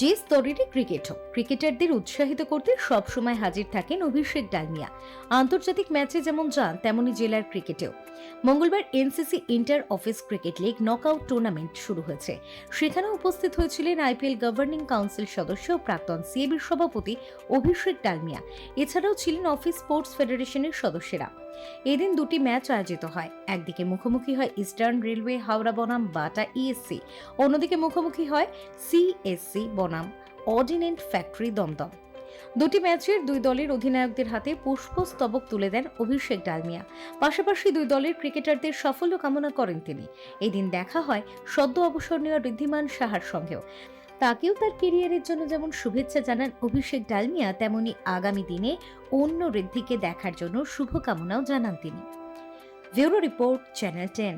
যে স্তরেরই ক্রিকেট হোক ক্রিকেটারদের উৎসাহিত করতে সবসময় হাজির থাকেন অভিষেক ডালমিয়া আন্তর্জাতিক ম্যাচে যেমন যান, তেমনি জেলার ক্রিকেটেও। মঙ্গলবার NCC inter office cricket league knockout tournament শুরু হয়েছে। সেখানে উপস্থিত হয়েছিলেন আইপিএল গভর্নিং কাউন্সিল সদস্য ও প্রাক্তন সিএবির সভাপতি অভিষেক ডালমিয়া এছাড়াও ছিলেন অফিস স্পোর্টস ফেডারেশনের সদস্যরা। এদিন দুটি ম্যাচ আয়োজিত হয়। একদিকে মুখোমুখি হয় ইস্টার্ন রেলওয়ে হাওড়া বনাম বাটা ইএসসি অন্যদিকে মুখোমুখি হয় সিএসসি বনাম অর্ডিনেন্ট ফ্যাক্টরি দমদম। দুটি ম্যাচের দুই দলের অধিনায়কদের হাতে পুষ্পস্তবক তুলে দেন অভিষেক ডালমিয়া। পাশাপাশি দুই দলের ক্রিকেটারদের সাফল্য কামনা করেন তিনি। এদিন দেখা হয় সদ্য অবসর নেওয়া ঋদ্ধিমান সাহার সঙ্গেও। তাকেও তার কেরিয়ারের জন্য যেমন শুভেচ্ছা জানান অভিষেক ডালমিয়া, তেমনি আগামী দিনে অন্য ঋদ্ধিকে দেখার জন্য শুভকামনাও জানান তিনি। Bureau report, channel ten.